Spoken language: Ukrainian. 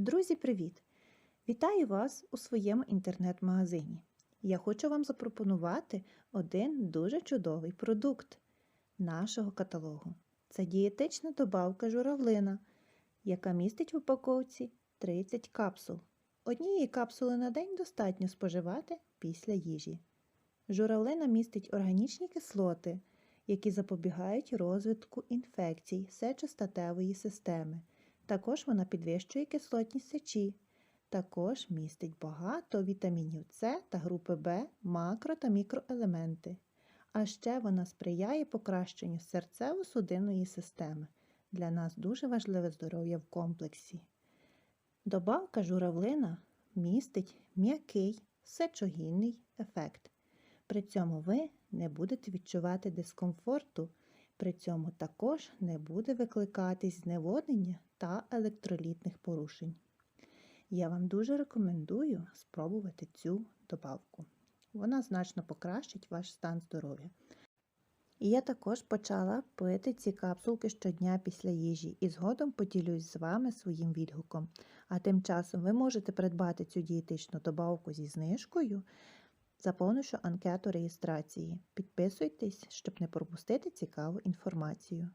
Друзі, привіт! Вітаю вас у своєму інтернет-магазині. Я хочу вам запропонувати один дуже чудовий продукт нашого каталогу. Це дієтична добавка журавлина, яка містить в упаковці 30 капсул. Однієї капсули на день достатньо споживати після їжі. Журавлина містить органічні кислоти, які запобігають розвитку інфекцій сечостатевої системи. Також вона підвищує кислотність сечі. Також містить багато вітамінів С та групи В, макро та мікроелементи. А ще вона сприяє покращенню серцево-судинної системи. Для нас дуже важливе здоров'я в комплексі. Добавка журавлина містить м'який сечогінний ефект. При цьому ви не будете відчувати дискомфорту, при цьому також не буде викликатись зневоднення та електролітних порушень. Я вам дуже рекомендую спробувати цю добавку. Вона значно покращить ваш стан здоров'я. І я також почала пити ці капсулки щодня після їжі і згодом поділюсь з вами своїм відгуком. А тим часом ви можете придбати цю дієтичну добавку зі знижкою, заповнивши анкету реєстрації. Підписуйтесь, щоб не пропустити цікаву інформацію.